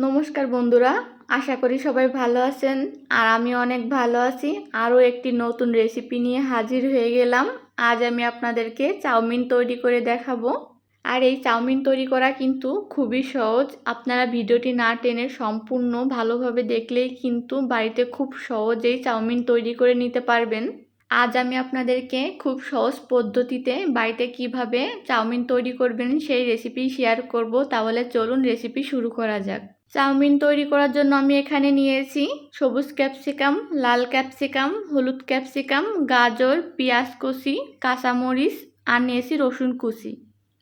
নমস্কার বন্ধুরা, আশা করি সবাই ভালো আছেন। আর আমি অনেক ভালো আছি। আরও একটি নতুন রেসিপি নিয়ে হাজির হয়ে গেলাম। আজ আমি আপনাদেরকে চাউমিন তৈরি করে দেখাবো। আর এই চাউমিন তৈরি করা কিন্তু খুবই সহজ। আপনারা ভিডিওটি না টেনে সম্পূর্ণ ভালোভাবে দেখলেই কিন্তু বাড়িতে খুব সহজেই চাউমিন তৈরি করে নিতে পারবেন। আজ আমি আপনাদেরকে খুব সহজ পদ্ধতিতে বাড়িতে কীভাবে চাউমিন তৈরি করবেন সেই রেসিপি শেয়ার করব। তাহলে চলুন রেসিপি শুরু করা যাক। চাউমিন তৈরি করার জন্য আমি এখানে নিয়েছি সবুজ ক্যাপসিকাম, লাল ক্যাপসিকাম, হলুদ ক্যাপসিকাম, গাজর, পেঁয়াজ কুচি, কাঁচামরিচ, আর নিয়েছি রসুন কুচি।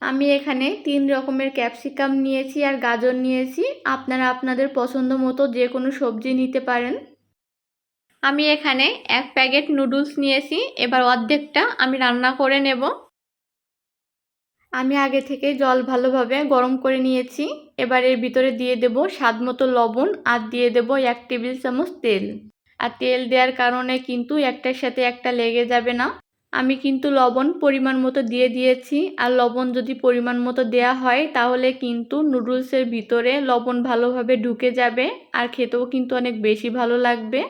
আমি এখানে তিন রকমের ক্যাপসিকাম নিয়েছি আর গাজর নিয়েছি। আপনারা আপনাদের পছন্দ মতো যে কোনো সবজি নিতে পারেন। আমি এখানে এক প্যাকেট নুডলস নিয়েছি। এবার অর্ধেকটা আমি রান্না করে নেব। আমি আগে থেকে জল ভালোভাবে গরম করে নিয়েছি। এবার এর ভিতরে দিয়ে দেব স্বাদ মতো লবণ আর দিয়ে দেব এক টেবিল চামচ তেল। আর তেল দেওয়ার কারণে কিন্তু একটার সাথে একটা লেগে যাবে না। আমি কিন্তু লবণ পরিমাণ মতো দিয়ে দিয়েছি। আর লবণ যদি পরিমাণ মতো দেয়া হয়, তাহলে কিন্তু নুডলসের ভিতরে লবণ ভালোভাবে ঢুকে যাবে আর খেতেও কিন্তু অনেক বেশি ভালো লাগবে।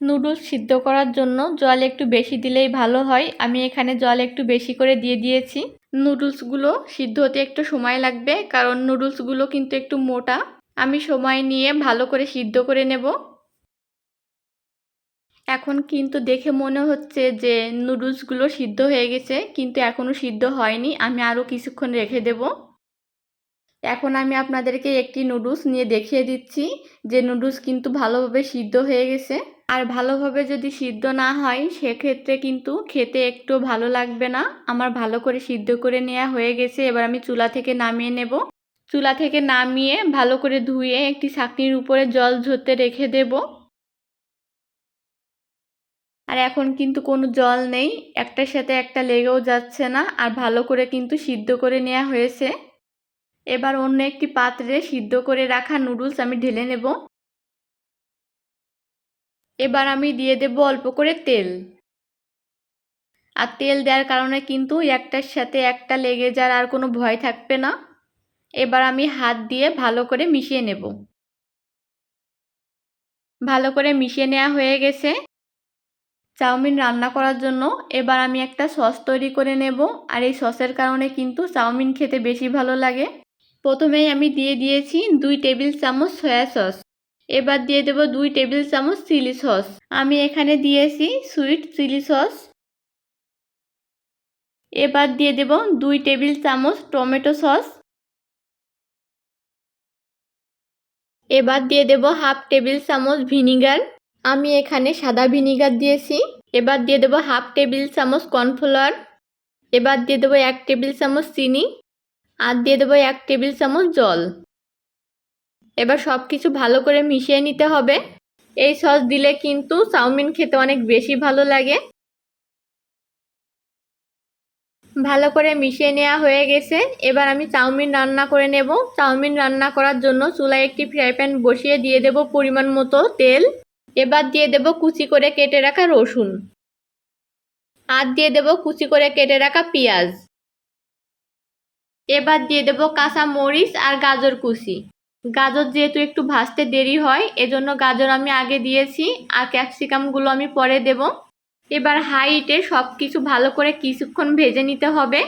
নুডলস সিদ্ধ করার জন্য জল একটু বেশি দিলেই ভালো হয়। আমি এখানে জল একটু বেশি করে দিয়ে দিয়েছি। নুডলসগুলো সিদ্ধ হতে একটু সময় লাগবে, কারণ নুডলসগুলো কিন্তু একটু মোটা। আমি সময় নিয়ে ভালো করে সিদ্ধ করে নেব। এখন কিন্তু দেখে মনে হচ্ছে যে নুডলসগুলো সিদ্ধ হয়ে গেছে, কিন্তু এখনও সিদ্ধ হয়নি। আমি আরও কিছুক্ষণ রেখে দেব। এখন আমি আপনাদেরকে একটি নুডলস নিয়ে দেখিয়ে দিচ্ছি। যে নুডলস কিন্তু ভালোভাবে সিদ্ধ হয়ে গেছে। আর ভালোভাবে যদি সিদ্ধ না হয়, সেক্ষেত্রে কিন্তু খেতে একটু ভালো লাগবে না। আমার ভালো করে সিদ্ধ করে নেওয়া হয়ে গেছে। এবার আমি চুলা থেকে নামিয়ে নেব। চুলা থেকে নামিয়ে ভালো করে ধুয়ে একটি ছাকনির উপরে জল ঝরতে রেখে দেব। আর এখন কিন্তু কোনো জল নেই। একটার সাথে একটা লেগেও যাচ্ছে না। আর ভালো করে কিন্তু সিদ্ধ করে নেওয়া হয়েছে। এবার অন্য একটি পাত্রে সিদ্ধ করে রাখা নুডলস আমি ঢেলে নেব। এবার আমি দিয়ে দেব অল্প করে তেল। আর তেল দেওয়ার কারণে কিন্তু একটার সাথে একটা লেগে যাওয়ার আর কোনো ভয় থাকবে না। এবার আমি হাত দিয়ে ভালো করে মিশিয়ে নেব। ভালো করে মিশিয়ে নেওয়া হয়ে গেছে। চাউমিন রান্না করার জন্য এবার আমি একটা সস তৈরি করে নেব। আর এই সসের কারণে কিন্তু চাউমিন খেতে বেশি ভালো লাগে। প্রথমেই আমি দিয়ে দিয়েছি দুই টেবিল চামচ সয়া সস। এবার দিয়ে দেব দুই টেবিল চামচ চিলি সস। আমি এখানে দিয়েছি সুইট চিলি সস। এবার দিয়ে দেব দুই টেবিল চামচ টমেটো সস। এবার দিয়ে দেব হাফ টেবিল চামচ ভিনিগার। আমি এখানে সাদা ভিনিগার দিয়েছি। এবার দিয়ে দেবো হাফ টেবিল চামচ কর্নফ্লাওয়ার। এবার দিয়ে দেবো এক টেবিল চামচ চিনি। আর দিয়ে দেবো এক টেবিল চামচ জল। এবার সব কিছু ভালো করে মিশিয়ে নিতে হবে। এই সস দিলে কিন্তু চাউমিন খেতে অনেক বেশি ভালো লাগে। ভালো করে মিশিয়ে নেওয়া হয়ে গেছে। এবার আমি চাউমিন রান্না করে নেব। চাউমিন রান্না করার জন্য চুলায় একটি ফ্রাই প্যান বসিয়ে দিয়ে দেব পরিমাণ মতো তেল। এবার দিয়ে দেব কুচি করে কেটে রাখা রসুন। আর দিয়ে দেব কুচি করে কেটে রাখা পেঁয়াজ। এবার দিয়ে দেবো কাঁচা মরিচ আর গাজর কুচি। গাজর যেহেতু একটু ভাজতে দেরি হয়, এজন্য গাজর আমি আগে দিয়েছি আর ক্যাপসিকামগুলো আমি পরে দেব। এবার হাইটে সব কিছু ভালো করে কিছুক্ষণ ভেজে নিতে হবে।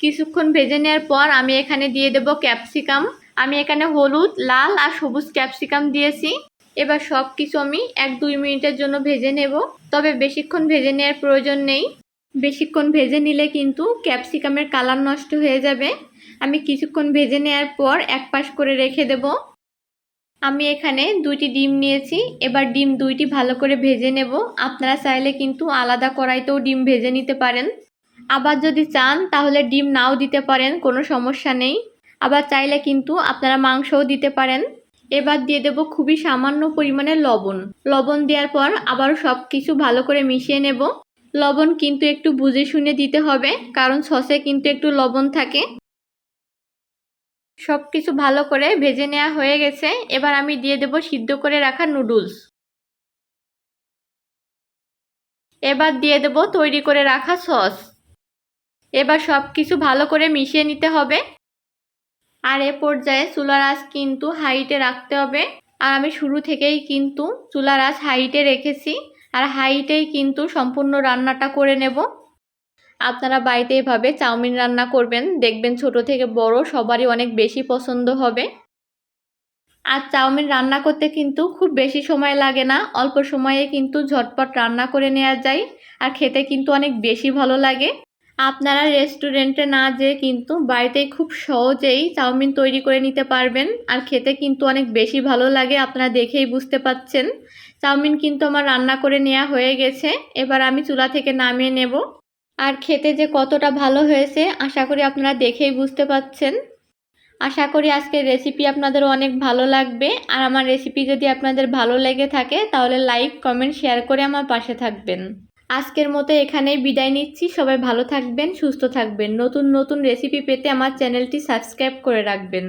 কিছুক্ষণ ভেজে নেওয়ার পর আমি এখানে দিয়ে দেব ক্যাপসিকাম। আমি এখানে হলুদ, লাল আর সবুজ ক্যাপসিকাম দিয়েছি। এবার সব কিছু আমি এক দুই মিনিটের জন্য ভেজে নেব। তবে বেশিক্ষণ ভেজে নেওয়ার প্রয়োজন নেই। বেশিক্ষণ ভেজে নিলে কিন্তু ক্যাপসিকামের কালার নষ্ট হয়ে যাবে। আমি কিছুক্ষণ ভেজে নেওয়ার পর এক পাশ করে রেখে দেব। আমি এখানে দুইটি ডিম নিয়েছি। এবার ডিম দুইটি ভালো করে ভেজে নেব। আপনারা চাইলে কিন্তু আলাদা কড়াইতেও ডিম ভেজে নিতে পারেন। আবার যদি চান, তাহলে ডিম নাও দিতে পারেন, কোনো সমস্যা নেই। আবার চাইলে কিন্তু আপনারা মাংসও দিতে পারেন। এবার দিয়ে দেব খুবই সামান্য পরিমাণে লবণ। লবণ দেওয়ার পর আবার সব কিছু ভালো করে মিশিয়ে নেব। লবণ কিন্তু একটু বুঝে শুনে দিতে হবে, কারণ সসে কিন্তু একটু লবণ থাকে। সব কিছু ভালো করে ভেজে নেওয়া হয়ে গেছে, এবার আমি দিয়ে দেব সিদ্ধ করে রাখা নুডলস। এবার দিয়ে দেব তৈরি করে রাখা সস। এবার সব কিছু ভালো করে মিশিয়ে নিতে হবে। আর এ পর্যায়ে চুলার আঁচ কিন্তু হাইটে রাখতে হবে। আর আমি শুরু থেকেই কিন্তু চুলার আঁচ হাইটে রেখেছি। আর হাইটেই কিন্তু সম্পূর্ণ রান্নাটা করে নেব। আপনারা বাড়িতে এভাবে চাউমিন রান্না করবেন। দেখবেন ছোট থেকে বড় সবারই অনেক বেশি পছন্দ হবে। আর চাউমিন রান্না করতে কিন্তু খুব বেশি সময় লাগে না। অল্প সময়ে কিন্তু ঝটপট রান্না করে নেওয়া যায় আর খেতে কিন্তু অনেক বেশি ভালো লাগে। আপনারা রেস্টুরেন্টে না যেয়ে কিন্তু বাড়িতেই খুব সহজেই চাউমিন তৈরি করে নিতে পারবেন। আর খেতে কিন্তু অনেক বেশি ভালো লাগে। আপনারা দেখেই বুঝতে পাচ্ছেন। চাউমিন কিন্তু আমার রান্না করে নেওয়া হয়ে গেছে। এবার আমি চুলা থেকে নামিয়ে নেব। আর খেতে যে কতটা ভালো হয়েছে, আশা করি আপনারা দেখেই বুঝতে পাচ্ছেন। আশা করি আজকের রেসিপি আপনাদের অনেক ভালো লাগবে। আর আমার রেসিপি যদি আপনাদের ভালো লেগে থাকে, তাহলে লাইক কমেন্ট শেয়ার করে আমার পাশে থাকবেন। আজকের মতো এখানেই বিদায় নিচ্ছি। সবাই ভালো থাকবেন, সুস্থ থাকবেন। নতুন নতুন রেসিপি পেতে আমার চ্যানেলটি সাবস্ক্রাইব করে রাখবেন।